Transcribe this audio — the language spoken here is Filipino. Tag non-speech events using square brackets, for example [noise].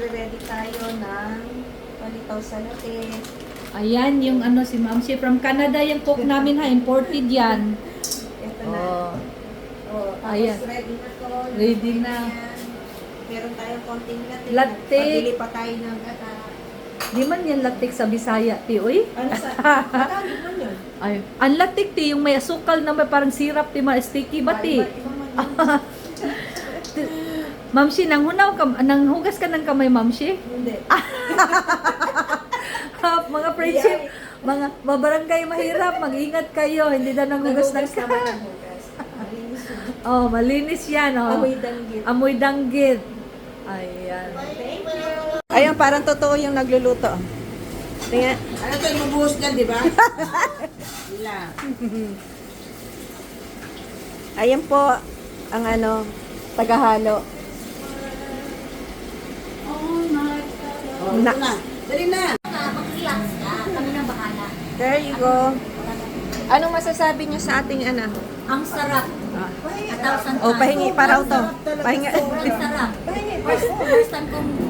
magre-ready tayo ng palitaw sa latte. Ayan, yung ano si Ma'am Shi from Canada yung cook namin ha, imported yan. Ito na. Oh. Oh, tapos Ayan. ready na to. Ready na. Yan. Meron tayong konting latte. Latte. Pabili pa tayo ng gata. Di man yan latik sa Bisaya, ti, uy. Ano sa? [laughs] Tagalog man yun. Ay, ang latik ti, yung may asukal na may parang syrup, ti, ma sticky ba ti? Iba- iba man yun. [laughs] Ma'am Shi, nang hunaw ka, nang hugas ka ng kamay, Ma'am Shi? Hindi. Ha, [laughs] mga friendship, mga mabarangay mahirap, mag-ingat kayo, hindi na nanghugas ng Nagugas naman ang hugas. Malinis yun. [laughs] Oh, malinis yan, oh. Amoy danggit. Amoy danggit. Ayan. Ayun, parang totoo yung nagluluto. Tingnan. Ano tayo mabuhos dyan, di ba? [laughs] Wala. Ayan po ang ano, tagahalo. Oh, Na-. Dali na. Mag-relax ka. Kami na bahala. There you go. Anong masasabi niyo sa ating ano? Ang sarap. A thousand Oh, pahingi para to. Pahingi. Ang sarap. First, [laughs] first time kong